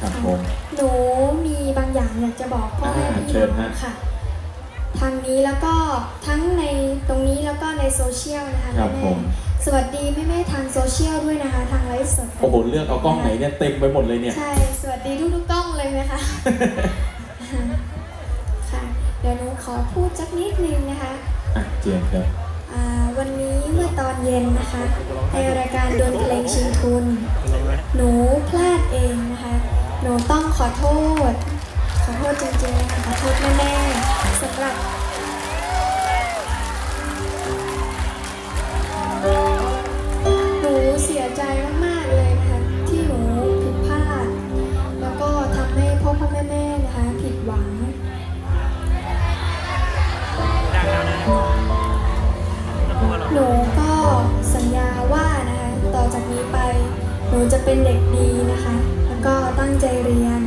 ครับผม หนูมีบางอย่างอยากจะบอกพ่อแม่อ่าพี่เชิญน้องฮะค่ะ ทางนี้แล้วก็ทั้งในตรงนี้แล้วก็ในโซเชียลนะคะครับแม่ผมสวัสดีแม่แม่ๆทางโซเชียลด้วยนะคะ ทางไลฟ์สดโอ้โหเลือกเอากล้องไหนเนี่ยเต็มไปหมดเลยเนี่ย ใช่สวัสดีทุกๆกล้องเลยนะคะ ค่ะเดี๋ยวหนูขอพูดสักนิดนึงนะคะ อะเจียนครับ อ่าวันนี้เมื่อตอนเย็นนะคะ ในรายการดนเพลงชิงทุน หนูพลาดเองนะคะ หนูต้องขอโทษ ขอโทษจริงๆ ขอโทษแม่ๆสำหรับหนูเสียใจมากๆเลยนะคะที่หนูผิดพลาด แล้วก็ทำให้พ่อพ่อแม่แม่ๆนะคะผิดหวัง หนูก็สัญญาว่านะคะต่อจากนี้ไป หนูจะเป็นเด็กดีนะคะ ก็ตั้งใจเรียน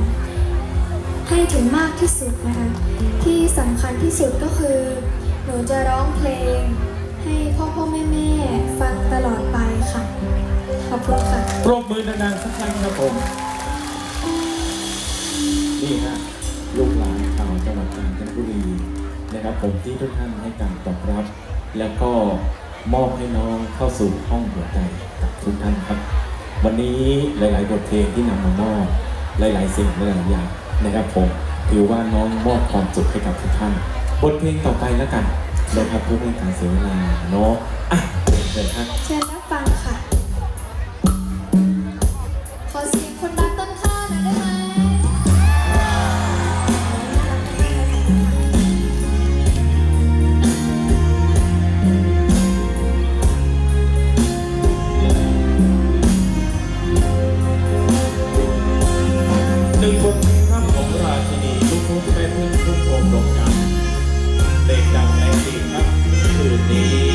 ให้ถึงมากที่สุดนะคะที่สำคัญที่สุดก็คือ หนูจะร้องเพลง ให้พ่อพ่อแม่แม่ฟังตลอดไปค่ะ ขอบคุณค่ะปรบมือดังๆสักครั้งครับผม นี่ฮะลูกหลานชาวจังหวัดกาญจนบุรีนะครับผมที่ทุกท่านให้การตอบรับ แล้วก็มอบให้น้องเข้าสู่ห้องหัวใจกับทุกท่านครับ วันนี้หลาย ๆ บทเพลงที่นำมามอบหลาย ๆ สิ่งหลาย ๆ อย่างนะครับผมถือว่าน้องมอบความสุขให้กับทุกท่าน บทเพลงต่อไปแล้วกันนะครับเพื่อไม่ให้การเสียเวลาเนาะอะเชิญครับ เชิญรับฟังค่ะ คืนบนค่ำของราชินีทุกทุกเป็นทุกทุกโงดงจังเด็กดังในสิบครับคืนนี้